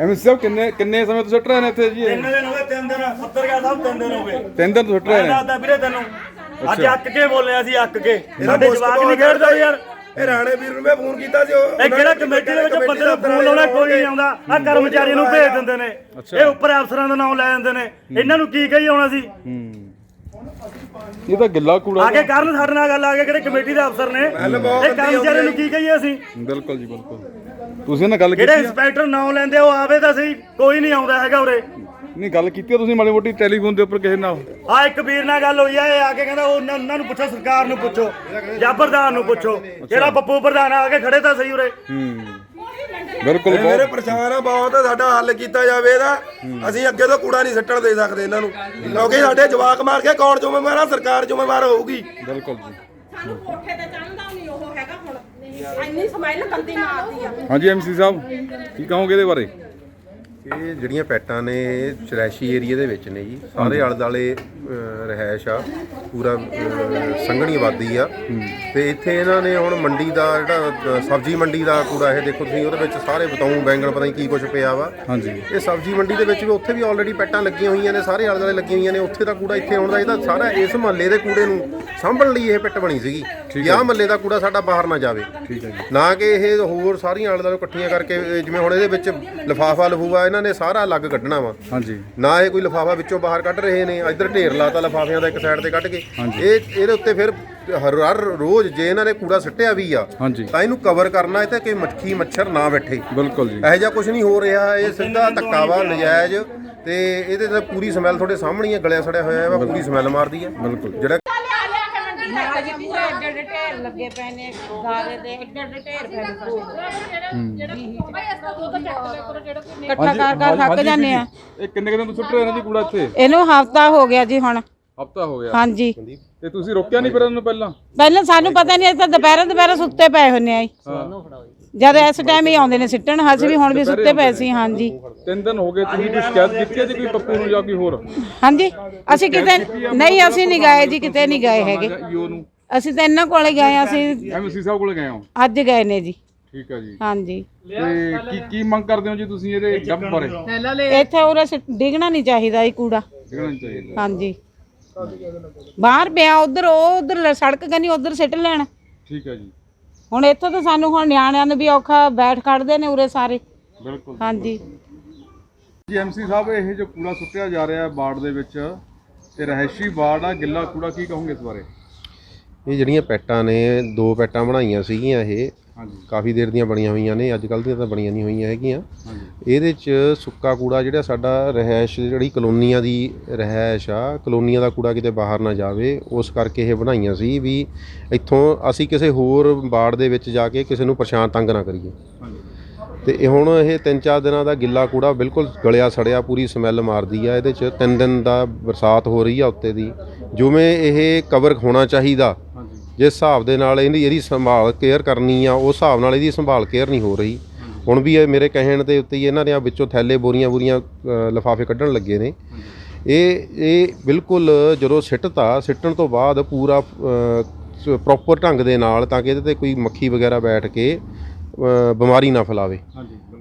MC ਸਾਹਿਬ ਕਿੰਨੇ ਕਿੰਨੇ ਸਮੇਂ ਤੋਂ ਸੁੱਟ ਰਹੇ ਨੇ ਇੱਥੇ ਜੀ ਇਹ? ਤਿੰਨ ਦਿਨ ਹੋ ਗਏ ਤਿੰਨ ਦਿਨ 70 ਗਿਆ ਸਾਹਿਬ ਤਿੰਨ ਦਿਨ ਹੋ ਗਏ। ਤਿੰਨ ਦਿਨ ਤੋਂ ਸੁੱਟ ਰਹੇ ਮੈਂ ਨੇ? ਦੱਸਦਾ ਵੀਰੇ ਤੈਨੂੰ ਅੱਜ। ਅੱਕ ਕੇ ਬੋਲਿਆ ਸੀ ਅੱਕ ਕੇ। ਸਾਡੇ ਜਵਾਕ ਨਹੀਂ ਖੇਡਦਾ ਯਾਰ। ਇਹ ਰਾਣੇ ਵੀਰ ਨੂੰ ਮੈਂ ਫੋਨ ਕੀਤਾ ਸੀ ਉਹ ਇਹ ਕਿਹੜਾ ਕਮੇਟੀ ਦੇ ਵਿੱਚ ਬੰਦੇ ਨੂੰ ਫੋਨ ਲਾਉਣਾ ਕੋਈ ਨਹੀਂ ਆਉਂਦਾ। ਆ ਕਰਮਚਾਰੀ ਨੂੰ ਭੇਜ ਦਿੰਦੇ ਨੇ। ਇਹ ਉੱਪਰ ਅਫਸਰਾਂ ਦਾ ਨਾਮ ਲੈ ਦਿੰਦੇ ਨੇ। ਇਹਨਾਂ ਨੂੰ ਕੀ ਕਹੀ ਆਉਣਾ ਸੀ? ਹੂੰ ਇਹ ਤਾਂ ਗਿੱਲਾ ਕੂੜਾ ਆ ਕੇ ਕਰਨ ਸਾਡੇ ਨਾਲ ਗੱਲ ਆ ਕੇ ਕਿਹੜੇ ਕਮੇਟੀ ਦੇ ਅਫਸਰ ਨੇ? ਇਹ ਕਰਮਚਾਰੀ ਨੂੰ ਕੀ ਕਹੀਏ ਅਸੀਂ? ਬਿਲਕੁਲ ਜੀ ਬਿਲਕੁਲ। ਤੁਸੀਂ ਇਹਨਾਂ ਗੱਲ ਜਿਹੜੇ ਕੀਤੀ ਆ? ਇੰਸਪੈਕਟਰ ਨਾਮ ਲੈਂਦੇ ਉਹ ਆਵੇ ਤਾਂ ਸਹੀ ਕੋਈ ਨਹੀਂ ਆਉਂਦਾ ਹੈਗਾ ਉਰੇ। ਨਹੀਂ ਗੱਲ ਕੀਤੀ ਆ ਤੁਸੀਂ ਮਾੜੀ ਮੋਟੀ ਟੈਲੀਫੋਨ ਦੇ ਉੱਪਰ ਕਿਸੇ ਨਾਲ। ਆ ਇੱਕ ਵੀਰ ਨਾਲ ਗੱਲ ਹੋਈ ਆ ਇਹ ਆ ਕੇ ਕਹਿੰਦਾ ਉਹ ਉਹਨਾਂ ਉਹਨਾਂ ਨੂੰ ਪੁੱਛੋ ਸਰਕਾਰ ਨੂੰ ਪੁੱਛੋ ਜਾਂ ਪ੍ਰਧਾਨ ਨੂੰ ਪੁੱਛੋ। ਜਿਹੜਾ ਪੱਪੂ ਪ੍ਰਧਾਨ ਆ ਕੇ ਖੜੇ ਤਾਂ ਸਹੀ ਉਰੇ। ਹੂੰ। ਬਿਲਕੁਲ ਇਹ ਮੇਰੇ ਬਹੁਤ ਪਰੇਸ਼ਾਨ ਆ ਬਹੁਤ ਸਾਡਾ ਹੱਲ ਕੀਤਾ ਜਾਵੇ ਇਹਦਾ। ਅਸੀਂ ਅੱਗੇ ਤੋਂ ਕੂੜਾ ਨਹੀਂ ਸੱਟਣ ਦੇ ਸਕਦੇ ਇਹਨਾਂ ਨੂੰ। ਕਿਉਂਕਿ ਸਾਡੇ ਜਵਾਕ ਮਾਰ ਕੇ ਕੌਣ ਜ਼ਿੰਮੇਵਾਰ ਆ? ਸਰਕਾਰ ਜ਼ਿੰਮੇਵਾਰ ਹੋਊਗੀ। ਬਿਲਕੁਲ ਜੀ। ਸਾਨੂੰ ਕੋਠੇ ਤੇ ਚੜ੍ਹਦਾ ਨਹੀਂ ਉਹ ਹੈਗਾ ਹੁਣ ਇੰਨੀ ਸਮੈਲ ਗੰਦੀ ਮਾਰਦੀ ਆ। ਹਾਂਜੀ ਐਮਸੀ ਸਾਹਿਬ ਕੀ ਕਹੋਗੇ ਇਹਦੇ ਬਾਰੇ? ਇਹ ਜਿਹੜੀਆਂ ਪੈਟਾਂ ਨੇ ਚਰੈਸ਼ੀ ਏਰੀਆ ਦੇ ਵਿੱਚ ਨੇ ਜੀ। ਸਾਰੇ ਆਲੇ ਦਾਲੇ ਰਹਿائش ਆ। ਪੂਰਾ ਸੰਘਣੀ ਆਬਾਦੀ ਆ। ਤੇ ਇੱਥੇ ਇਹਨਾਂ ਨੇ ਹੁਣ ਮੰਡੀ ਦਾ ਜਿਹੜਾ ਸਬਜ਼ੀ ਮੰਡੀ ਦਾ ਕੂੜਾ ਇਹ ਦੇਖੋ ਤੁਸੀਂ ਉਹਦੇ ਵਿੱਚ ਸਾਰੇ ਬਤਾਉ ਬੈਂਗਣ ਪਤਾ ਨਹੀਂ ਕੀ ਕੁਝ ਪਿਆ ਵਾ। ਇਹ ਸਬਜ਼ੀ ਮੰਡੀ ਦੇ ਵਿੱਚ ਵੀ ਉੱਥੇ ਵੀ ਆਲਰੇਡੀ ਪੈਟਾਂ ਲੱਗੀਆਂ ਹੋਈਆਂ ਨੇ ਸਾਰੇ ਆਲੇ ਦਾਲੇ ਲੱਗੀਆਂ ਹੋਈਆਂ ਨੇ। ਉੱਥੇ ਦਾ ਕੂੜਾ ਇੱਥੇ ਆਉਣ ਦਾ ਇਹਦਾ ਸਾਰਾ ਇਸ ਮਹੱਲੇ ਦੇ ਕੂੜੇ ਨੂੰ ਸਾਂਭਣ ਲਈ ਇਹ ਪਿੱਟ ਬਣੀ ਸੀਗੀ। ਕਿ ਮਹੱਲੇ ਦਾ ਕੂੜਾ ਸਾਡਾ ਬਾਹਰ ਨਾ ਜਾਵੇ। ਠੀਕ ਹੈ ਜੀ। ਨਾ ਕਿ ਇਹ ਹੋਰ ਸਾਰੀਆਂ ਆਲੇ ਦਾਲੇ ਇਕੱਠੀਆਂ ਕਰਕੇ ਜਿਵੇਂ ਹੁਣ ਇਹਦੇ ਵਿੱਚ ਲਫਾਫਾ ਲਫੂਆ ਇਹਨਾਂ ਨੇ ਸਾਰਾ ਅਲੱਗ ਕੱਢਣਾ ਵਾ। ਹਾਂਜੀ। ਨਾ ਇਹ ਕੋਈ ਲਿਫਾਫਾ ਵਿੱਚੋਂ ਬਾਹਰ ਕੱਢ ਰਹੇ ਨੇ ਇੱਧਰ ਢੇਰ ਲਾਤਾ ਲਿਫਾਫਿਆਂ ਦਾ ਇੱਕ ਸਾਈਡ ਤੇ ਕੱਢ ਕੇ। ਇਹ ਇਹਦੇ ਉੱਤੇ ਫਿਰ ਹਰ ਹਰ ਰੋਜ਼ ਜੇ ਇਹਨਾਂ ਨੇ ਕੂੜਾ ਸਿੱਟਿਆ ਵੀ ਆ ਤਾਂ ਇਹਨੂੰ ਕਵਰ ਕਰਨਾ ਇਹ ਤੇ ਕਿ ਮੱਖੀ ਮੱਛਰ ਨਾ ਬੈਠੇ। ਬਿਲਕੁਲ ਜੀ। ਇਹੋ ਜਿਹਾ ਕੁਝ ਨਹੀਂ ਹੋ ਰਿਹਾ ਇਹ ਸਿੱਧਾ ਧੱਕਾ ਵਾ ਨਜਾਇਜ਼। ਤੇ ਇਹਦੇ ਤੇ ਪੂਰੀ ਸਮੈਲ ਤੁਹਾਡੇ ਸਾਹਮਣੇ ਹੀ ਗਲਿਆ ਸੜਿਆ ਹੋਇਆ ਵਾ ਪੂਰੀ ਸਮੈਲ ਮਾਰਦੀ ਆ। ਬਿਲਕੁਲ। ਜਿਹੜਾ ਨਾ ਜੀ ਪੂਰੇ ਏਡੇ ਏਡੇ ਢੇਰ ਲੱਗੇ ਪਏ ਨੇ ਗਾਰੇ ਦੇ ਏਡੇ ਏਡੇ ਢੇਰ ਪਏ ਨੇ। ਇਕੱਠਾ ਕਰ ਕਰ ਥੱਕ ਜਾਂਦੇ ਆ। ਇਹ ਕਿੰਨੇ ਕੁ ਦਿਨ ਤੋਂ ਸੁੱਟ ਰਹੇ ਨੇ ਜੀ ਕੂੜਾ ਇੱਥੇ? ਇਹਨੂੰ ਹਫਤਾ ਹੋ ਗਿਆ ਜੀ ਹੁਣ। ਹਫਤਾ ਹੋ ਗਿਆ। ਹਾਂਜੀ। ਤੇ ਤੁਸੀਂ ਰੋਕਿਆ ਨਹੀਂ ਫਿਰ ਇਹਨੂੰ ਪਹਿਲਾਂ? ਪਹਿਲਾਂ ਸਾਨੂੰ ਪਤਾ ਨਹੀਂ ਇੱਥੇ ਦੁਪਹਿਰੇ ਦੁਪਹਿਰੇ ਸੁੱਤੇ ਪਏ ਹੁੰਨੇ ਆ ਜੀ। ਜਦ ਇਸ ਟਾਈਮ ਹੀ ਆਉਂਦੇ ਨੇ ਸਿੱਟਣ ਅਸੀਂ ਵੀ ਹੁਣ ਵੀ ਸੁੱਤੇ ਪਏ ਸੀ ਹਾਂਜੀ। ਤਿੰਨ ਦਿਨ ਹੋ ਗਏ ਤੁਸੀਂ ਕੋਈ ਸ਼ਿਕਾਇਤ ਕੀਤੀ ਹੈ ਜੀ ਕੋਈ ਪੱਪੂ ਨੂੰ ਜਾਂ ਕੋਈ ਹੋਰ? ਹਾਂਜੀ ਅਸੀਂ ਕਿਤੇ ਨਹੀਂ ਅਸੀਂ ਨਹੀਂ ਗਏ ਜੀ ਕਿਤੇ ਨਹੀਂ ਗਏ ਹੈਗੇ। ਈਓ ਨੂੰ ਅਸੀਂ ਤਾਂ ਇਹਨਾਂ ਕੋਲੇ ਗਏ ਆ ਅਸੀਂ ਐਮਸੀ ਸਾਹਿਬ ਕੋਲ ਗਏ ਹੋ? ਅੱਜ ਗਏ ਨੇ ਜੀ। ਠੀਕ ਹੈ ਜੀ। ਹਾਂਜੀ। ਤੇ ਕੀ ਕੀ ਮੰਗ ਕਰਦੇ ਹੋ ਜੀ ਤੁਸੀਂ ਇਹਦੇ ਡੰਪ ਬਾਰੇ? ਇੱਥੇ ਉਰੇ ਸਿੱਟ- ਡਿੱਗਣਾ ਨਹੀਂ ਚਾਹੀਦਾ ਇਹ ਕੂੜਾ। ਦੇਖਣਾ ਨਹੀਂ ਚਾਹੀਦਾ। ਹਾਂਜੀ। ਬਾਹਰ ਪਿਆ ਉਧਰ ਉਹ ਉਧਰ ਸੜਕ ਕਨੀ ਉਧਰ ਸਿੱਟ ਲੈਣ। ਠੀਕ ਹੈ ਜੀ। ਹੁਣ ਇੱਥੋਂ ਤਾਂ ਸਾਨੂੰ ਹੁਣ ਨਿਆਣਿਆਂ ਨੂੰ ਵੀ ਔਖਾ ਬੈਠ ਖੜਦੇ ਨੇ ਉਰੇ ਸਾਰੇ। ਬਿਲਕੁਲ ਹਾਂਜੀ। ਜੀ ਐਮਸੀ ਸਾਹਿਬ ਇਹ ਜੋ ਕੂੜਾ ਸੁੱਟਿਆ ਜਾ ਰਿਹਾ ਹੈ ਬਾੜ ਦੇ ਵਿੱਚ ਤੇ ਰਹਿਸ਼ੀ ਬਾੜ ਆ ਗਿੱਲਾ ਕੂੜਾ ਕੀ ਕਹੋਗੇ ਇਸ ਬਾਰੇ? ਇਹ ਜਿਹੜੀਆਂ ਪੈਟਾਂ ਨੇ ਦੋ ਪੈਟਾਂ ਬਣਾਈਆਂ ਸੀਗੀਆਂ ਇਹ। ਹਾਂਜੀ। ਕਾਫੀ ਦੇਰ ਦੀਆਂ ਬਣੀਆਂ ਹੋਈਆਂ ਨੇ ਅੱਜ ਕੱਲ ਦੀਆਂ ਤਾਂ ਬਣੀਆਂ ਨਹੀਂ ਹੋਈਆਂ ਹੈਗੀਆਂ। ਇਹਦੇ 'ਚ ਸੁੱਕਾ ਕੂੜਾ ਜਿਹੜਾ ਸਾਡਾ ਰਹਿائش ਜਿਹੜੀ ਕਲੋਨੀਆਂ ਦੀ ਰਹਿائش ਆ ਕਲੋਨੀਆਂ ਦਾ ਕੂੜਾ ਕਿਤੇ ਬਾਹਰ ਨਾ ਜਾਵੇ ਉਸ ਕਰਕੇ ਇਹ ਬਣਾਈਆਂ ਸੀ ਵੀ ਇੱਥੋਂ ਅਸੀਂ ਕਿਸੇ ਹੋਰ ਬਾੜ ਦੇ ਵਿੱਚ ਜਾ ਕੇ ਕਿਸੇ ਨੂੰ ਪਰੇਸ਼ਾਨ ਤੰਗ ਨਾ ਕਰੀਏ। ਤੇ ਇਹ ਹੁਣ ਇਹ 3-4 ਦਿਨਾਂ ਦਾ ਗਿੱਲਾ ਕੂੜਾ ਬਿਲਕੁਲ ਗਲਿਆ ਸੜਿਆ ਪੂਰੀ ਸਮੈਲ ਮਾਰਦੀ ਆ। ਇਹਦੇ 'ਚ ਤਿੰਨ ਦਿਨ ਦਾ ਬਰਸਾਤ ਹੋ ਰਹੀ ਆ ਉੱਤੇ ਦੀ। ਜਿਵੇਂ ਇਹ ਕਵਰ ਹੋਣਾ ਚਾਹੀਦਾ ਜਿਸ ਹਿਸਾਬ ਦੇ ਨਾਲ ਇਹਦੀ ਇਹਦੀ ਸੰਭਾਲ ਕੇਅਰ ਕਰਨੀ ਆ ਉਸ ਹਿਸਾਬ ਨਾਲ ਇਹਦੀ ਸੰਭਾਲ ਕੇਅਰ ਨਹੀਂ ਹੋ ਰਹੀ। ਹੁਣ ਵੀ ਇਹ ਮੇਰੇ ਕਹਿਣ ਦੇ ਉੱਤੇ ਹੀ ਇਹਨਾਂ ਦੇ ਵਿੱਚੋਂ ਥੈਲੇ ਬੋਰੀਆਂ ਬੋਰੀਆਂ ਲਫਾਫੇ ਕੱਢਣ ਲੱਗੇ ਨੇ। ਇਹ ਇਹ ਬਿਲਕੁਲ ਜਦੋਂ ਸਿੱਟਤਾ ਸਿੱਟਣ ਤੋਂ ਬਾਅਦ ਪੂਰਾ ਪ੍ਰੋਪਰ ਢੰਗ ਦੇ ਨਾਲ ਤਾਂ ਕਿ ਇਹਦੇ ਤੇ ਕੋਈ ਮੱਖੀ ਵਗੈਰਾ ਬੈਠ ਕੇ ਬਿਮਾਰੀ ਨਾ ਫੈਲਾਵੇ।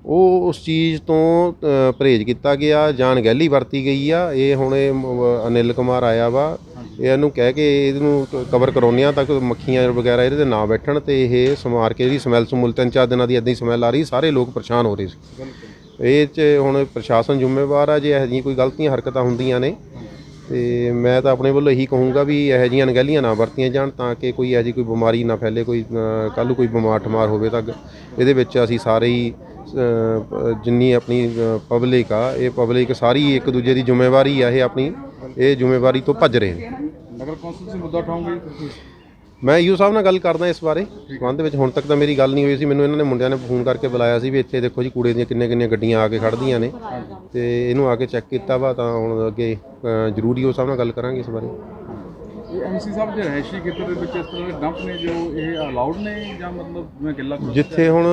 ਉਹ ਉਸ ਚੀਜ਼ ਤੋਂ ਪਰਹੇਜ਼ ਕੀਤਾ ਗਿਆ ਜਾਨ ਗਹਿਲੀ ਵਰਤੀ ਗਈ ਆ। ਇਹ ਹੁਣ ਇਹ ਅਨਿਲ ਕੁਮਾਰ ਆਇਆ ਵਾ। ਇਹ ਇਹਨੂੰ ਕਹਿ ਕੇ ਇਹਨੂੰ ਕਵਰ ਕਰਾਉਂਦੇ ਆ ਤਾਂ ਕਿ ਮੱਖੀਆਂ ਵਗੈਰਾ ਇਹਦੇ ਤੇ ਨਾ ਬੈਠਣ ਤੇ ਇਹ ਸਮਾਰ ਕੇ ਇਹਦੀ ਸਮੈਲ ਸਮੁਲ ਤਿੰਨ ਚਾਰ ਦਿਨਾਂ ਦੀ ਇਦਾਂ ਹੀ ਸਮੈਲ ਆ ਰਹੀ ਸਾਰੇ ਲੋਕ ਪਰੇਸ਼ਾਨ ਹੋ ਰਹੇ ਸੀ। ਇਹ 'ਚ ਹੁਣ ਪ੍ਰਸ਼ਾਸਨ ਜ਼ਿੰਮੇਵਾਰ ਆ ਜੇ ਇਹੋ ਜਿਹੀਆਂ ਕੋਈ ਗਲਤੀਆਂ ਹਰਕਤਾਂ ਹੁੰਦੀਆਂ ਨੇ। ਤੇ ਮੈਂ ਤਾਂ ਆਪਣੇ ਵੱਲੋਂ ਇਹੀ ਕਹੂੰਗਾ ਵੀ ਇਹੋ ਜਿਹੀਆਂ ਅਣਗਹਿਲੀਆਂ ਨਾ ਵਰਤੀਆਂ ਜਾਣ ਤਾਂ ਕਿ ਕੋਈ ਇਹੋ ਜਿਹੀ ਕੋਈ ਬਿਮਾਰੀ ਨਾ ਫੈਲੇ ਕੋਈ ਕੱਲ੍ਹ ਨੂੰ ਕੋਈ ਬਿਮਾਰ ਠਮਾਰ ਹੋਵੇ ਤਾਂ ਇਹਦੇ ਵਿੱਚ ਅਸੀਂ ਸਾਰੇ ਹੀ ਜਿੰਨੀ ਆਪਣੀ ਪਬਲਿਕ ਆ ਇਹ ਪਬਲਿਕ ਸਾਰੀ ਇੱਕ ਦੂਜੇ ਦੀ ਜ਼ਿੰਮੇਵਾਰੀ ਆ ਇਹ ਆਪਣੀ ਇਹ ਜ਼ਿੰਮੇਵਾਰੀ ਤੋਂ ਭੱਜ ਰਹੇ ਨੇ। ਨਗਰ ਕੌਂਸਲ ਤੁਸੀਂ ਮੁੱਦਾ ਉਠਾਓਗੇ ਤੁਸੀਂ? ਮੈਂ ਯੂ ਸਾਹਿਬ ਨਾਲ ਗੱਲ ਕਰਦਾ ਇਸ ਬਾਰੇ। ਸੰਬੰਧ ਵਿੱਚ ਹੁਣ ਤੱਕ ਤਾਂ ਮੇਰੀ ਗੱਲ ਨਹੀਂ ਹੋਈ ਸੀ। ਮੈਨੂੰ ਇਹਨਾਂ ਨੇ ਮੁੰਡਿਆਂ ਨੇ ਫੋਨ ਕਰਕੇ ਬੁਲਾਇਆ ਸੀ ਵੀ ਇੱਥੇ ਦੇਖੋ ਜੀ ਕੂੜੇ ਦੀਆਂ ਕਿੰਨੇ ਕਿੰਨੀਆਂ ਗੱਡੀਆਂ ਆ ਕੇ ਖੜਦੀਆਂ ਨੇ। ਤੇ ਇਹਨੂੰ ਆ ਕੇ ਚੈੱਕ ਕੀਤਾ ਵਾ ਤਾਂ ਹੁਣ ਅੱਗੇ ਜ਼ਰੂਰੀ ਉਹ ਸਾਹਿਬ ਨਾਲ ਗੱਲ ਕਰਾਂਗੇ ਇਸ ਬਾਰੇ। ਐਮਸੀ ਸਾਹਿਬ ਜੇ ਰਹਿਸ਼ੀ ਖੇਤਰ ਦੇ ਵਿੱਚ ਇਸ ਤਰ੍ਹਾਂ ਦੇ ਡੰਪ ਨੇ ਜੋ ਇਹ ਅਲਾਉਡ ਨੇ ਜਾਂ ਮਤਲਬ ਜਿਵੇਂ ਗਿੱਲਾ ਕੂੜਾ ਜਿੱਥੇ ਹੁਣ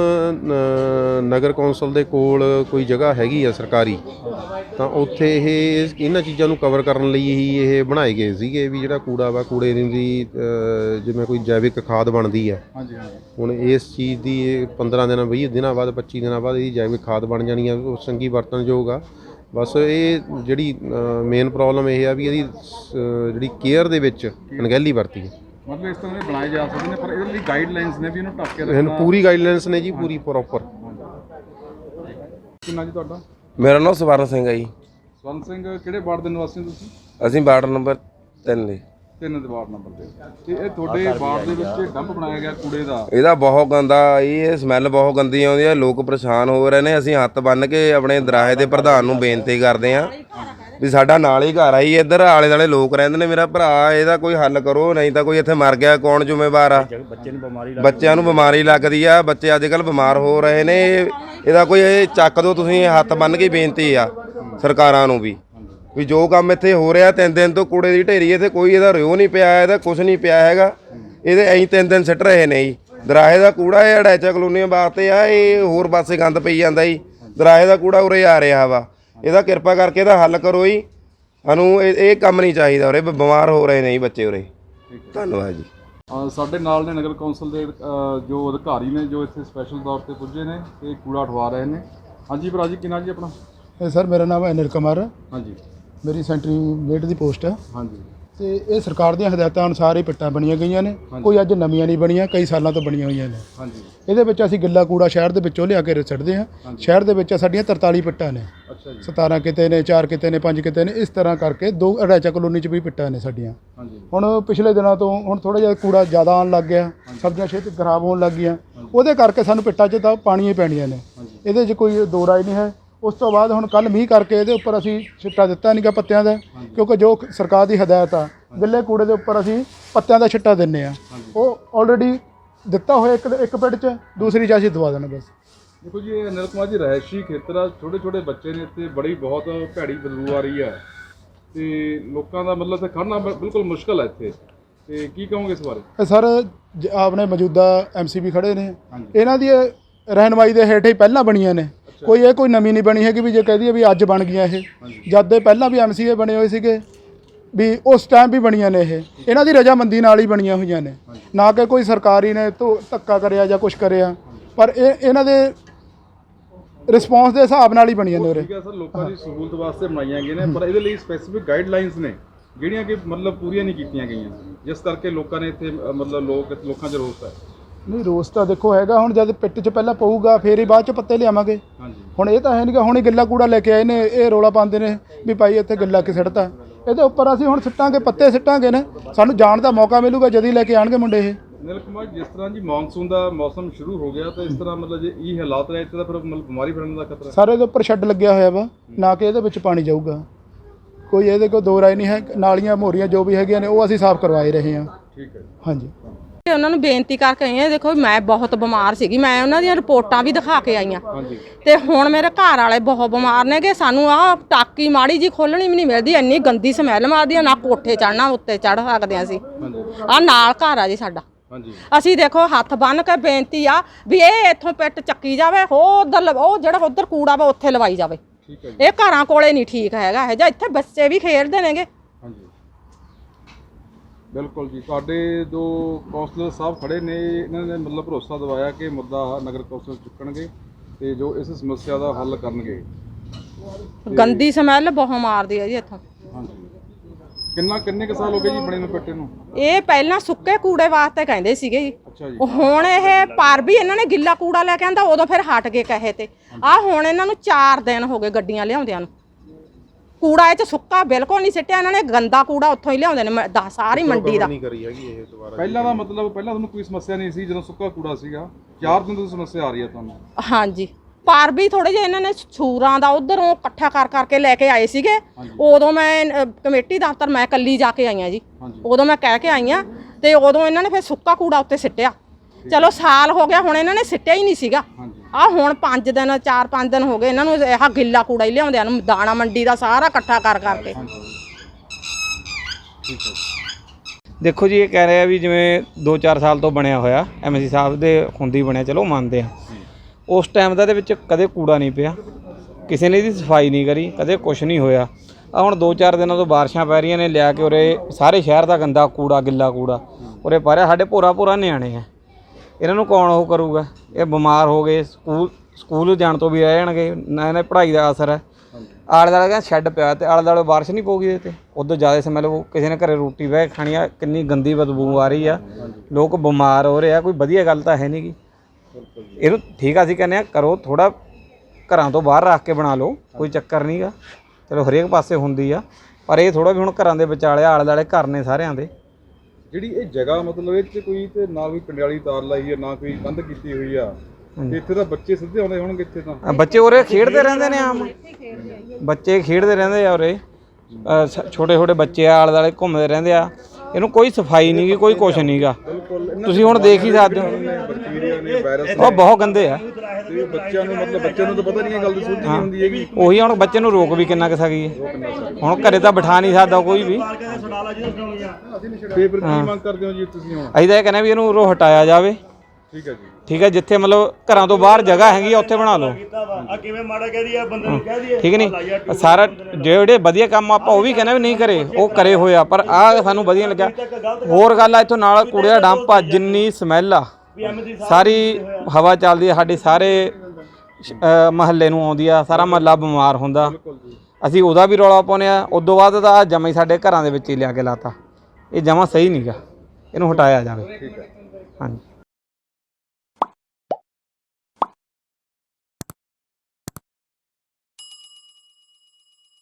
ਨਗਰ ਕੌਂਸਲ ਦੇ ਕੋਲ ਕੋਈ ਜਗ੍ਹਾ ਹੈਗੀ ਆ ਸਰਕਾਰੀ ਤਾਂ ਉੱਥੇ ਇਹ ਇਹਨਾਂ ਚੀਜ਼ਾਂ ਨੂੰ ਕਵਰ ਕਰਨ ਲਈ ਹੀ ਇਹ ਬਣਾਏ ਗਏ ਸੀਗੇ ਵੀ ਜਿਹੜਾ ਕੂੜਾ ਵਾ ਕੂੜੇ ਦੀ ਜਿਵੇਂ ਕੋਈ ਜੈਵਿਕ ਖਾਦ ਬਣਦੀ ਆ। ਹਾਂਜੀ ਹੁਣ ਇਸ ਚੀਜ਼ ਦੀ ਇਹ 15 ਦਿਨਾਂ 20 ਦਿਨਾਂ ਬਾਅਦ 25 ਦਿਨਾਂ ਬਾਅਦ ਇਹਦੀ ਜੈਵਿਕ ਖਾਦ ਬਣ ਜਾਣੀ ਆ ਉਹ ਚੰਗੀ ਵਰਤਣਯੋਗ ਆ। ਬਸ ਇਹ ਜਿਹੜੀ ਮੇਨ ਪ੍ਰੋਬਲਮ ਇਹ ਆ ਵੀ ਇਹਦੀ ਅ, ਜਿਹੜੀ ਕੇਅਰ ਦੇ ਵਿੱਚ ਅਣਗਹਿਲੀ ਵਰਤੀ ਹੈ। ਮਤਲਬ ਇਸ ਤਰ੍ਹਾਂ ਦੇ ਬਣਾਏ ਜਾ ਸਕਦੇ ਨੇ ਪਰ ਇਹਦੇ ਲਈ ਗਾਈਡਲਾਈਨਸ ਨੇ ਵੀ ਇਹਨੂੰ ਢੱਕ ਕੇ ਇਹਨੂੰ ਰੱਖਣਾ। ਪੂਰੀ ਗਾਈਡਲਾਈਨਸ ਨੇ ਜੀ ਪੂਰੀ ਪ੍ਰੋਪਰ ਕਿੰਨਾ ਜੀ ਤੁਹਾਡਾ? ਮੇਰਾ ਨਾਮ ਸਵਰਨ ਸਿੰਘ ਹੈ ਜੀ। ਸਵਰਨ ਸਿੰਘ ਕਿਹੜੇ ਵਾਰਡ ਦੇ ਨਿਵਾਸੀ ਹੋ ਤੁਸੀਂ? ਅਸੀਂ ਵਾਰਡ ਨੰਬਰ 3 ਦੇ। ਤਿੰਨ ਦੇ ਵਾਰਡ ਨੰਬਰ ਤੇ ਤੇ ਇਹ ਤੁਹਾਡੇ ਵਾਰਡ ਦੇ ਵਿੱਚ ਇਹ ਡੰਪ ਬਣਾਇਆ ਗਿਆ ਕੂੜੇ ਦਾ। ਇਹਦਾ ਬਹੁਤ ਗੰਦਾ ਇਹ ਸਮੈਲ ਬਹੁਤ ਗੰਦੀ ਆਉਂਦੀ ਹੈ ਲੋਕ ਪਰੇਸ਼ਾਨ ਹੋ ਰਹੇ ਨੇ। ਅਸੀਂ ਹੱਥ ਬੰਨ ਕੇ ਆਪਣੇ ਦਰਾਹੇ ਦੇ ਪ੍ਰਧਾਨ ਨੂੰ ਬੇਨਤੀ ਕਰਦੇ ਹਾਂ ਵੀ ਸਾਡਾ ਨਾਲ ਹੀ ਘਰ ਆਈ ਇੱਧਰ ਆਲੇ ਦਾਲੇ ਲੋਕ ਰਹਿੰਦੇ ਨੇ ਮੇਰਾ ਭਰਾ ਇਹਦਾ ਕੋਈ ਹੱਲ ਕਰੋ ਨਹੀਂ ਤਾਂ ਕੋਈ ਇੱਥੇ ਮਰ ਗਿਆ ਕੌਣ ਜ਼ਿੰਮੇਵਾਰ ਆ? ਬੱਚੇ ਨੂੰ ਬਿਮਾਰੀ ਬੱਚਿਆਂ ਨੂੰ ਬਿਮਾਰੀ ਲੱਗਦੀ ਆ ਬੱਚੇ ਅੱਜ ਕੱਲ ਬਿਮਾਰ ਹੋ ਰਹੇ ਨੇ। ਇਹ- ਇਹਦਾ ਕੋਈ ਇਹ ਚੱਕ ਦਿਓ ਤੁਸੀਂ ਹੱਥ ਬੰਨ ਕੇ ਬੇਨਤੀ ਆ ਸਰਕਾਰਾਂ ਨੂੰ ਵੀ। ਵੀ ਜੋ ਕੰਮ ਇੱਥੇ ਹੋ ਰਿਹਾ ਤਿੰਨ ਦਿਨ ਤੋਂ ਕੂੜੇ ਦੀ ਢੇਰੀ ਇੱਥੇ ਕੋਈ ਇਹਦਾ ਰਿਓ ਨਹੀਂ ਪਿਆ ਇਹਦਾ ਕੁਝ ਨਹੀਂ ਪਿਆ ਹੈਗਾ। ਇਹਦੇ ਐਂ ਤਿੰਨ ਦਿਨ ਸਿੱਟ ਰਹੇ ਨੇ ਜੀ। ਦਰਾਹੇ ਦਾ ਕੂੜਾ ਇਹ ਅੜੈਚਾ ਕਲੋਨੀਆਂ ਵਾਸਤੇ ਆ ਇਹ ਹੋਰ ਪਾਸੇ ਗੰਦ ਪਈ ਜਾਂਦਾ ਜੀ। ਦਰਾਹੇ ਦਾ ਕੂੜਾ ਉਰੇ ਆ ਰਿਹਾ ਵਾ। ਇਹਦਾ ਕਿਰਪਾ ਕਰਕੇ ਇਹਦਾ ਹੱਲ ਕਰੋ ਜੀ। ਸਾਨੂੰ ਇਹ ਇਹ ਕੰਮ ਨਹੀਂ ਚਾਹੀਦਾ ਉਰੇ ਬਿਮਾਰ ਹੋ ਰਹੇ ਨੇ ਜੀ ਬੱਚੇ ਉਰੇ। ਧੰਨਵਾਦ ਜੀ। ਸਾਡੇ ਨਾਲ ਨੇ ਨਗਰ ਕੌਂਸਲ ਦੇ ਜੋ ਅਧਿਕਾਰੀ ਨੇ ਜੋ ਇੱਥੇ ਸਪੈਸ਼ਲ ਤੌਰ ਤੇ ਪੁੱਜੇ ਨੇ ਤੇ ਕੂੜਾ ਉਠਵਾ ਰਹੇ ਨੇ। ਹਾਂਜੀ ਭਰਾ ਜੀ ਕਿੰਨਾ ਜੀ ਆਪਣਾ? ਇਹ ਸਰ ਮੇਰਾ ਨਾਮ ਹੈ ਅਨਿਲ ਕੁਮਾਰ। ਹਾਂਜੀ। ਮੇਰੀ ਸੈਂਟਰੀ ਮੇਟ ਦੀ ਪੋਸਟ ਹੈ ਹਾਂਜੀ। ਤੇ ਇਹ ਸਰਕਾਰ ਦੀਆਂ ਹਦਾਇਤਾਂ ਅਨੁਸਾਰ ਹੀ ਪਿੱਟਾਂ ਬਣੀਆਂ ਗਈਆਂ ਨੇ। ਕੋਈ ਅੱਜ ਨਵੀਆਂ ਨਹੀਂ ਬਣੀਆਂ ਕਈ ਸਾਲਾਂ ਤੋਂ ਬਣੀਆਂ ਹੋਈਆਂ ਨੇ। ਹਾਂਜੀ। ਇਹਦੇ ਵਿੱਚ ਅਸੀਂ ਗਿੱਲਾ ਕੂੜਾ ਸ਼ਹਿਰ ਦੇ ਵਿੱਚੋਂ ਲਿਆ ਕੇ ਸਿੱਟਦੇ ਹਾਂ। ਸ਼ਹਿਰ ਦੇ ਵਿੱਚ ਸਾਡੀਆਂ 43 ਪਿੱਟਾਂ ਨੇ। ਅੱਛਾ ਜੀ। 17 ਕਿਤੇ ਨੇ 4 ਕਿਤੇ ਨੇ 5 ਕਿਤੇ ਨੇ ਇਸ ਤਰ੍ਹਾਂ ਕਰਕੇ ਦੋ ਅੜੈਚਾ ਕਲੋਨੀ 'ਚ ਵੀ ਪਿੱਟਾਂ ਨੇ ਸਾਡੀਆਂ। ਹਾਂਜੀ। ਹੁਣ ਪਿਛਲੇ ਦਿਨਾਂ ਤੋਂ ਹੁਣ ਥੋੜਾ ਜਿਹਾ ਕੂੜਾ ਜ਼ਿਆਦਾ ਆਉਣ ਲੱਗ ਗਿਆ। ਸਬਜ਼ੀਆਂ ਛੇਤੀ ਖਰਾਬ ਹੋਣ ਲੱਗ ਗਈਆਂ। ਉਹਦੇ ਕਰਕੇ ਸਾਨੂੰ ਪਿੱਟਾਂ 'ਚ ਤਾਂ ਪਾਣੀਆਂ ਹੀ ਪੈਣੀਆਂ ਨੇ। ਇਹਦੇ 'ਚ ਕੋਈ ਦੋ ਰਾਏ ਨਹੀਂ ਹੈ। ਉਸ ਤੋਂ ਬਾਅਦ ਹੁਣ ਕੱਲ ਮੀਂਹ ਕਰਕੇ ਇਹਦੇ ਉੱਪਰ ਅਸੀਂ ਛਿੱਟਾ ਦਿੱਤਾ ਨਹੀਂਗਾ ਪੱਤਿਆਂ ਦਾ ਕਿਉਂਕਿ ਜੋ ਸਰਕਾਰ ਦੀ ਹਦਾਇਤ ਆ ਗਿੱਲੇ ਕੂੜੇ ਦੇ ਉੱਪਰ ਅਸੀਂ ਪੱਤਿਆਂ ਦਾ ਛਿੱਟਾ ਦਿੰਨੇ ਆ। ਉਹ ਆਲਰੇਡੀ ਦਿੱਤਾ ਹੋਇਆ ਇੱਕ ਇੱਕ ਪਿੰਡ 'ਚ ਦੂਸਰੀ 'ਚ ਅਸੀਂ ਦਵਾ ਦੇਣਾ ਬਸ। ਦੇਖੋ ਜੀ ਇਹ ਅਨਿਲ ਕੁਮਾਰ ਜੀ ਰਹਿਸ਼ੀ ਖੇਤਰ ਆ। ਛੋਟੇ ਛੋਟੇ ਬੱਚੇ ਨੇ ਇੱਥੇ ਬੜੀ ਬਹੁਤ ਭੈੜੀ ਬਦਬੂ ਆ ਰਹੀ ਹੈ ਤੇ ਲੋਕਾਂ ਦਾ ਮਤਲਬ ਤੇ ਖੜਨਾ ਬਿਲਕੁਲ ਮੁਸ਼ਕਲ ਹੈ ਇੱਥੇ। ਤੇ ਕੀ ਕਹੋਗੇ ਇਸ ਬਾਰੇ? ਸਰ ਆਪਣੇ ਮੌਜੂਦਾ ਐਮਸੀਬੀ ਖੜੇ ਨੇ। ਇਹਨਾਂ ਦੀ ਰਹਿਨਮਾਈ ਦੇ ਹੇਠ ਹੀ ਪਹਿਲਾਂ ਬਣੀਆਂ ਨੇ। ਕੋਈ ਇਹ ਕੋਈ ਨਵੀਂ ਨਹੀਂ ਬਣੀ ਹੈਗੀ ਵੀ ਜੇ ਕਹਿ ਦਈਏ ਵੀ ਅੱਜ ਬਣ ਗਈਆਂ ਇਹ। ਜਦ ਦੇ ਪਹਿਲਾਂ ਵੀ ਐਮਸੀਏ ਬਣੇ ਹੋਏ ਸੀਗੇ ਵੀ ਉਸ ਟਾਈਮ ਵੀ ਬਣੀਆਂ ਨੇ ਇਹ। ਇਹਨਾਂ ਦੀ ਰਜਾਮੰਦੀ ਨਾਲ ਹੀ ਬਣੀਆਂ ਹੋਈਆਂ ਨੇ। ਨਾ ਕਿ ਕੋਈ ਸਰਕਾਰੀ ਨੇ ਧੋ- ਧੱਕਾ ਕਰਿਆ ਜਾਂ ਕੁਝ ਕਰਿਆ। ਪਰ ਇਹ ਇਹਨਾਂ ਦੇ ਰਿਸਪੌਂਸ ਦੇ ਹਿਸਾਬ ਨਾਲ ਹੀ ਬਣੀਆਂ ਨੇ ਉਰੇ। ਠੀਕ ਹੈ ਸਰ ਲੋਕਾਂ ਦੀ ਸਹੂਲਤ ਵਾਸਤੇ ਬਣਾਈਆਂ ਗਈਆਂ ਨੇ ਪਰ ਇਹਦੇ ਲਈ ਸਪੈਸੀਫਿਕ ਗਾਈਡਲਾਈਨਸ ਨੇ ਜਿਹੜੀਆਂ ਕਿ ਮਤਲਬ ਪੂਰੀਆਂ ਨਹੀਂ ਕੀਤੀਆਂ ਗਈਆਂ। ਜਿਸ ਕਰਕੇ ਲੋਕਾਂ ਨੇ ਇੱਥੇ ਮਤਲਬ ਲੋਕ ਲੋਕਾਂ 'ਚ ਰੋਸ ਹੈ। ਨਹੀਂ ਰੋਸ ਤਾਂ ਦੇਖੋ ਹੈਗਾ ਹੁਣ ਜਦ ਪਿੱਟ 'ਚ ਪਹਿਲਾਂ ਪਊਗਾ ਫੇਰ ਹੀ ਬਾਅਦ 'ਚ ਪੱਤੇ ਲਿਆਵਾਂਗੇ। ਹਾਂਜੀ। ਹੁਣ ਇਹ ਤਾਂ ਹੈ ਨਹੀਂਗਾ ਹੁਣ ਹੀ ਗਿੱਲਾ ਕੂੜਾ ਲੈ ਕੇ ਆਏ ਨੇ ਇਹ ਰੋਲਾ ਪਾਉਂਦੇ ਨੇ ਵੀ ਭਾਈ ਇੱਥੇ ਗਿੱਲਾ ਕਿ ਸਿੱਟਤਾ ਇਹਦੇ ਉੱਪਰ ਅਸੀਂ ਹੁਣ ਸਿੱਟਾਂਗੇ ਪੱਤੇ ਸਿੱਟਾਂਗੇ ਨੇ ਸਾਨੂੰ ਜਾਣ ਦਾ ਮੌਕਾ ਮਿਲੂਗਾ ਜਦ ਹੀ ਲੈ ਕੇ ਆਣਗੇ ਮੁੰਡੇ ਇਹ। ਕੁਮਾਰ ਜਿਸ ਤਰ੍ਹਾਂ ਜੀ ਮੌਨਸੂਨ ਦਾ ਮੌਸਮ ਸ਼ੁਰੂ ਹੋ ਗਿਆ ਤਾਂ ਇਸ ਤਰ੍ਹਾਂ ਮਤਲਬ ਜੇ ਇਹ ਹਾਲਾਤ ਰਹੇ ਤਾਂ ਫਿਰ ਮਤਲਬ ਬਿਮਾਰੀ ਫੈਲਣ ਦਾ ਖਤਰਾ ਸਾਰੇ ਦੇ ਉੱਪਰ ਸ਼ੈੱਡ ਲੱਗਿਆ ਹੋਇਆ ਵਾ ਨਾ ਕਿ ਇਹਦੇ ਵਿੱਚ ਪਾਣੀ ਜਾਊਗਾ। ਕੋਈ ਇਹਦੇ ਕੋਈ ਦੋ ਰਾਏ ਨਹੀਂ ਹੈ ਨਾਲੀਆਂ ਮੋਰੀਆਂ ਜੋ ਵੀ ਹੈਗੀਆਂ ਨੇ ਉਹ ਅਸੀਂ ਸਾਫ਼ ਕਰਵਾਏ ਰਹੇ ਹਾਂ। ਠੀਕ ਹੈ ਹਾਂਜੀ। ਤੇ ਉਹਨਾਂ ਨੂੰ ਬੇਨਤੀ ਕਰਕੇ ਆਈ ਹਾਂ ਦੇਖੋ ਮੈਂ ਬਹੁਤ ਬਿਮਾਰ ਸੀਗੀ ਮੈਂ ਉਹਨਾਂ ਦੀਆਂ ਰਿਪੋਰਟਾਂ ਵੀ ਦਿਖਾ ਕੇ ਆਈ ਹਾਂ। ਹਾਂਜੀ। ਤੇ ਹੁਣ ਮੇਰੇ ਘਰ ਵਾਲੇ ਬਹੁਤ ਬਿਮਾਰ ਨੇਗੇ ਸਾਨੂੰ ਆਹ ਟਾਕੀ ਮਾੜੀ ਜੀ ਖੋਲਣੀ ਵੀ ਨਹੀਂ ਮਿਲਦੀ ਇੰਨੀ ਗੰਦੀ ਸਮੈਲ ਮਾਰਦੀ ਆ ਨਾ ਕੋਠੇ ਚੜਨਾ ਉੱਤੇ ਚੜ ਸਕਦੇ ਹਾਂ ਅਸੀਂ। ਆ ਨਾਲ ਘਰ ਆ ਜੀ ਸਾਡਾ। ਅਸੀਂ ਦੇਖੋ ਹੱਥ ਬੰਨ ਕੇ ਬੇਨਤੀ ਆ ਵੀ ਇਹ ਇੱਥੋਂ ਪਿੱਟ ਚੱਕੀ ਜਾਵੇ ਉਹ ਉਧਰ ਉਹ ਜਿਹੜਾ ਉਧਰ ਕੂੜਾ ਵਾ ਉੱਥੇ ਲਵਾਈ ਜਾਵੇ। ਇਹ ਘਰਾਂ ਕੋਲੇ ਨਹੀਂ ਠੀਕ ਹੈਗਾ ਇਹ ਜਾਂ ਇੱਥੇ ਬੱਚੇ ਵੀ ਖੇਡਦੇ ਨੇਗੇ। ਬਿਲਕੁਲ ਜੀ। ਤੁਹਾਡੇ ਜੋ ਕੌਂਸਲਰ ਸਾਹਿਬ ਖੜੇ ਨੇ ਇਹਨਾਂ ਨੇ ਮਤਲਬ ਭਰੋਸਾ ਦਿਵਾਇਆ ਕਿ ਮੁੱਦਾ ਨਗਰ ਕੌਂਸਲ ਚੁੱਕਣਗੇ ਤੇ ਜੋ ਇਸ ਸਮੱਸਿਆ ਦਾ ਹੱਲ ਕਰਨਗੇ। ਗੰਦੀ ਸਮੈਲ ਬਹੁਤ ਮਾਰਦੀ ਆ ਜੀ ਇੱਥੋਂ। ਹਾਂਜੀ। ਕਿੰਨਾ ਕਿੰਨੇ ਕੁ ਸਾਲ ਹੋ ਗਏ ਜੀ ਬਣੇ ਨੂੰ ਪੱਟੇ ਨੂੰ? ਇਹ ਪਹਿਲਾਂ ਸੁੱਕੇ ਕੂੜੇ ਵਾਸਤੇ ਕਹਿੰਦੇ ਸੀਗੇ ਜੀ। ਹੁਣ ਇਹ ਪਰ ਵੀ ਇਹਨਾਂ ਨੇ ਗਿੱਲਾ ਕੂੜਾ ਲੈ ਕੇ ਆਂਦਾ ਉਦੋਂ ਫਿਰ ਹਟ ਗਏ ਕਹੇ ਤੇ। ਆ ਹੁਣ ਇਹਨਾਂ ਨੂੰ 4 ਦਿਨ ਹੋ ਗਏ ਗੱਡੀਆਂ ਲਿਆਉਂਦਿਆਂ ਨੂੰ। ਕੂੜਾ ਇਹ ਚ ਸੁੱਕਾ ਬਿਲਕੁਲ ਨਹੀਂ ਸਿੱਟਿਆ ਇਹਨਾਂ ਨੇ ਗੰਦਾ ਕੂੜਾ ਉੱਥੋਂ ਹੀ ਲਿਆਉਂਦੇ ਨੇ ਮ- ਦਾ ਸਾਰੀ ਮੰਡੀ ਦਾ। ਨਹੀਂ ਕਰੀ ਹੈਗੀ ਇਹ ਦੁਬਾਰਾ ਪਹਿਲਾਂ ਦਾ ਮਤਲਬ ਪਹਿਲਾਂ ਤੁਹਾਨੂੰ ਕੋਈ ਸਮੱਸਿਆ ਨਹੀਂ ਸੀ ਜਦੋਂ ਸੁੱਕਾ ਕੂੜਾ ਸੀਗਾ ਚਾਰ ਦਿਨ ਤੋਂ ਸਮੱਸਿਆ ਆ ਰਹੀ ਹੈ ਤੁਹਾਨੂੰ। ਹਾਂਜੀ। ਪਰ ਵੀ ਥੋੜੇ ਜਿਹਾ ਇਹਨਾਂ ਨੇ ਛੂਰਾਂ ਦਾ ਉਧਰੋਂ ਇਕੱਠਾ ਕਰ ਕਰਕੇ ਲੈ ਕੇ ਆਏ ਸੀਗੇ। ਉਦੋਂ ਮੈਂ ਅ, ਕਮੇਟੀ ਦਫ਼ਤਰ ਮੈਂ ਕੱਲੀ ਜਾ ਕੇ ਆਈ ਆ ਜੀ। ਹਾਂਜੀ। ਉਦੋਂ ਮੈਂ ਕਹਿ ਕੇ ਆਈ ਆ ਤੇ ਉਦੋਂ ਇਹਨਾਂ ਨੇ ਫਿਰ ਸੁੱਕਾ ਕੂੜਾ ਉੱਤੇ ਸਿੱਟਿਆ। ਚਲੋ ਸਾਲ ਹੋ ਗਿਆ ਹੁਣ ਇਹਨਾਂ ਨੇ ਸਿੱਟਿਆ ਹੀ ਨਹੀਂ ਸੀਗਾ। ਆ ਹੁਣ 5 ਦਿਨ 4-5 ਦਿਨ ਹੋ ਗਏ ਇਹਨਾਂ ਨੂੰ ਇਹ ਗਿੱਲਾ ਕੂੜਾ ਹੀ ਲਿਆਉਂਦਿਆਂ ਨੂੰ ਦਾਣਾ ਮੰਡੀ ਦਾ ਸਾਰਾ ਇਕੱਠਾ ਕਰ ਕਰਕੇ ਦੇਖੋ ਜੀ ਇਹ ਕਹਿ ਰਿਹਾ ਵੀ ਜਿਵੇਂ 2-4 ਸਾਲ ਤੋਂ ਬਣਿਆ ਹੋਇਆ ਐਮਸੀ ਸਾਹਿਬ ਦੇ ਹੁੰਦੀ ਬਣਿਆ ਚਲੋ ਮੰਨਦੇ ਆ। ਉਸ ਟਾਈਮ ਦਾ ਦੇ ਵਿੱਚ ਕਦੇ ਕੂੜਾ ਨਹੀਂ ਪਿਆ ਕਿਸੇ ਨੇ ਇਹਦੀ ਸਫ਼ਾਈ ਨਹੀਂ ਕਰੀ ਕਦੇ ਕੁਝ ਨਹੀਂ ਹੋਇਆ। ਆ ਹੁਣ 2-4 ਦਿਨਾਂ ਤੋਂ ਬਾਰਿਸ਼ਾਂ ਪੈ ਰਹੀਆਂ ਨੇ ਲਿਆ ਕੇ ਉਰੇ ਸਾਰੇ ਸ਼ਹਿਰ ਦਾ ਗੰਦਾ ਕੂੜਾ ਗਿੱਲਾ ਕੂੜਾ ਉਰੇ ਪਾ ਰਿਹਾ ਸਾਡੇ ਭੋਰਾ ਭੋਰਾ ਨਿਆਣੇ ਆ। ਇਹਨਾਂ ਨੂੰ ਕੌਣ ਉਹ ਕਰੂਗਾ? ਇਹ ਬਿਮਾਰ ਹੋ ਗਏ ਸਕੂਲ ਸਕੂਲ ਜਾਣ ਤੋਂ ਵੀ ਰਹਿ ਜਾਣਗੇ ਨਾ ਇਹਨਾਂ ਦੀ ਪੜ੍ਹਾਈ ਦਾ ਅਸਰ ਹੈ। ਆਲੇ ਦੁਆਲੇ ਕਹਿੰਦਾ ਸ਼ੈੱਡ ਪਿਆ ਤੇ ਆਲੇ ਦੁਆਲੇ ਬਾਰਿਸ਼ ਨਹੀਂ ਪਊਗੀ ਤੇ। ਉਦੋਂ ਜ਼ਿਆਦਾ ਸਮੈਲ ਉਹ ਕਿਸੇ ਨੇ ਘਰੇ ਰੋਟੀ ਬਹਿ ਕੇ ਖਾਣੀ ਆ ਕਿੰਨੀ ਗੰਦੀ ਬਦਬੂ ਆ। ਰਹੀ ਆ ਲੋਕ ਬਿਮਾਰ ਹੋ ਰਹੇ ਆ ਕੋਈ ਵਧੀਆ ਗੱਲ ਤਾਂ ਹੈ ਨਹੀਂ ਗੀ। ਇਹਨੂੰ ਠੀਕ ਆ ਅਸੀਂ ਕਹਿੰਦੇ ਆ ਕਰੋ ਥੋੜਾ ਘਰਾਂ ਤੋਂ ਬਾਹਰ ਰੱਖ ਕੇ ਬਣਾ ਲਓ ਕੋਈ ਚੱਕਰ ਨਹੀਂਗਾ ਚਲੋ ਹਰੇਕ ਪਾਸੇ ਹੁੰਦੀ ਆ ਪਰ ਇਹ ਥੋੜਾ ਵੀ ਹੁਣ ਘਰਾਂ ਦੇ ਵਿਚਾਲੇ ਆਲੇ ਦੁਆਲੇ ਘਰ ਨੇ ਸਾਰਿਆਂ ਦੇ। ਜਿਹੜੀ ਇਹ ਜਗ੍ਹਾ ਮਤਲਬ ਇਹ 'ਚ ਕੋਈ ਤੇ ਨਾ ਕੋਈ ਕੰਡਿਆਲੀ ਤਾਰ ਲਾਈ ਹੈ ਨਾ ਕੋਈ ਕੰਧ ਕੀਤੀ ਹੋਈ ਆ। ਤੇ ਇੱਥੇ ਤਾਂ ਬੱਚੇ ਸਿੱਧੇ ਆਉਂਦੇ ਹੋਣਗੇ ਇੱਥੇ ਤਾਂ। ਬੱਚੇ ਉਰੇ ਖੇਡਦੇ ਰਹਿੰਦੇ ਨੇ ਆਮ? ਬੱਚੇ ਖੇਡਦੇ ਰਹਿੰਦੇ ਆ ਉਰੇ। ਛੋਟੇ ਛੋਟੇ ਬੱਚੇ ਆ ਆਲੇ ਦੁਆਲੇ ਘੁੰਮਦੇ ਰਹਿੰਦੇ ਆ। ਇਹਨੂੰ ਕੋਈ ਸਫ਼ਾਈ ਨਹੀਂ ਗੀ ਕੋਈ ਕੁਛ ਨਹੀਂਗਾ ਤੁਸੀਂ ਹੁਣ ਦੇਖ ਹੀ ਸਕਦੇ ਹੋ। ਉਹ ਬਹੁਤ ਗੰਦੇ ਆ। ਤੇ ਬੱਚਿਆਂ ਨੂੰ ਮਤਲਬ ਬੱਚਿਆਂ ਨੂੰ ਤਾਂ ਪਤਾ ਨਹੀਂ ਇਹ ਗੱਲ ਦੀ ਸੋਝੀ ਨਹੀਂ ਹੁੰਦੀ ਹੈਗੀ ਉਹੀ ਹੁਣ ਬੱਚੇ ਨੂੰ ਰੋਕ ਵੀ ਕਿੰਨਾ ਕੁ ਸਕੀਏ ਹੁਣ ਘਰੇ ਤਾਂ ਬਿਠਾ ਨਹੀਂ ਸਕਦਾ ਕੋਈ ਵੀ। ਫਿਰ ਕੀ ਮੰਗ ਕਰਦੇ ਹੋ ਜੀ ਤੁਸੀਂ ਹੁਣ ਅਸੀਂ ਤਾਂ ਇਹ ਕਹਿੰਦੇ ਵੀ ਇਹਨੂੰ ਉਰੋਂ ਹਟਾਇਆ ਜਾਵੇ। ਠੀਕ ਹੈ ਜੀ। ਠੀਕ ਹੈ ਜਿੱਥੇ ਮਤਲਬ ਘਰਾਂ ਤੋਂ ਬਾਹਰ ਜਗ੍ਹਾ ਹੈਗੀ ਆ ਉੱਥੇ ਬਣਾ ਲਓ। ਆ ਕਿਵੇਂ ਮਾੜਾ ਕਹਿ ਦਈਏ ਬੰਦੇ ਨੂੰ ਕਹਿ ਦਈਏ ਠੀਕ ਨਹੀਂ? ਸਾਰਾ ਜਿਹੜੇ ਵਧੀਆ ਕੰਮ ਆਪਾਂ ਉਹ ਵੀ ਕਹਿੰਦੇ ਵੀ ਨਹੀਂ ਕਰੇ ਉਹ ਕਰੇ ਹੋਇਆ ਪਰ ਆ ਸਾਨੂੰ ਵਧੀਆ ਲੱਗਿਆ। ਹੋਰ ਗੱਲ ਆ ਇੱਥੋਂ ਨਾਲ ਕੂੜੇ ਦਾ ਡੰਪ ਆ ਜਿੰਨੀ ਸਮੈਲ ਆ ਸਾਰੀ ਹਵਾ ਚੱਲਦੀ ਆ ਸਾਡੇ ਸਾਰੇ ਮਹੱਲੇ ਨੂੰ ਆਉਂਦੀ ਆ ਸਾਰਾ ਮਹੱਲਾ ਬਿਮਾਰ ਹੁੰਦਾ। ਅਸੀਂ ਉਹਦਾ ਵੀ ਰੌਲਾ ਪਾਉਂਦੇ ਆ ਉਦੋਂ ਬਾਅਦ ਤਾਂ ਜਮਾ ਹੀ ਸਾਡੇ ਘਰਾਂ ਦੇ ਵਿੱਚ ਹੀ ਲਿਆ ਕੇ ਲਾਤਾ। ਇਹ ਜਮਾ ਸਹੀ ਨਹੀਂਗਾ ਇਹਨੂੰ ਹਟਾਇਆ ਜਾਵੇ। ਹਾਂਜੀ।